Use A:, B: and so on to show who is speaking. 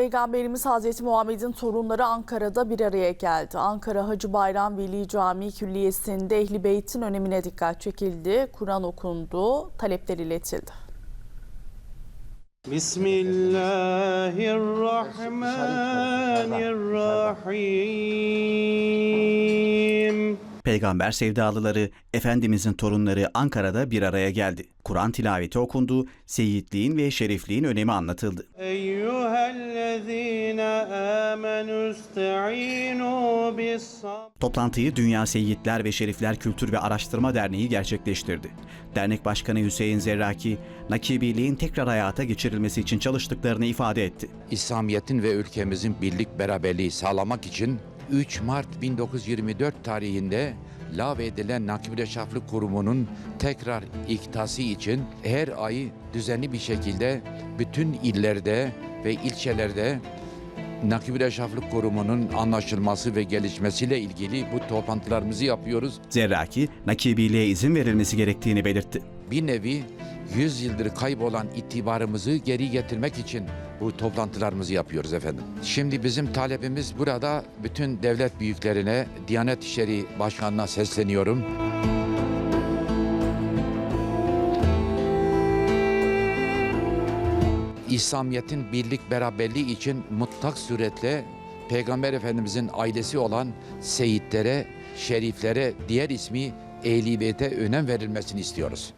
A: Peygamberimiz Hazreti Muhammed'in torunları Ankara'da bir araya geldi. Ankara Hacı Bayram Veli Camii Külliyesi'nde Ehli Beyt'in önemine dikkat çekildi. Kur'an okundu, talepler iletildi.
B: Bismillahirrahmanirrahim.
C: Peygamber sevdalıları, Efendimizin torunları Ankara'da bir araya geldi. Kur'an tilaveti okundu, seyitliğin ve şerifliğin önemi anlatıldı. Toplantıyı Dünya Seyitler ve Şerifler Kültür ve Araştırma Derneği gerçekleştirdi. Dernek Başkanı Hüseyin Zerraki, nakibiliğin tekrar hayata geçirilmesi için çalıştıklarını ifade etti.
D: İslamiyet'in ve ülkemizin birlik beraberliği sağlamak için 3 Mart 1924 tarihinde lağvedilen Nakibüle Şaflık Kurumu'nun tekrar iktası için her ay düzenli bir şekilde bütün illerde ve ilçelerde Nakibüle Şaflık Kurumu'nun anlaşılması ve gelişmesiyle ilgili bu toplantılarımızı yapıyoruz.
C: Zerraki, nakibiliğe izin verilmesi gerektiğini belirtti.
D: bir nevi 100 yıldır kaybolan itibarımızı geri getirmek için bu toplantılarımızı yapıyoruz efendim. Şimdi bizim talebimiz burada bütün devlet büyüklerine, Diyanet İşleri Başkanı'na sesleniyorum. İslamiyet'in birlik beraberliği için mutlak suretle Peygamber Efendimizin ailesi olan seyitlere, şeriflere, diğer ismi Ehl-i Beyt'e önem verilmesini istiyoruz.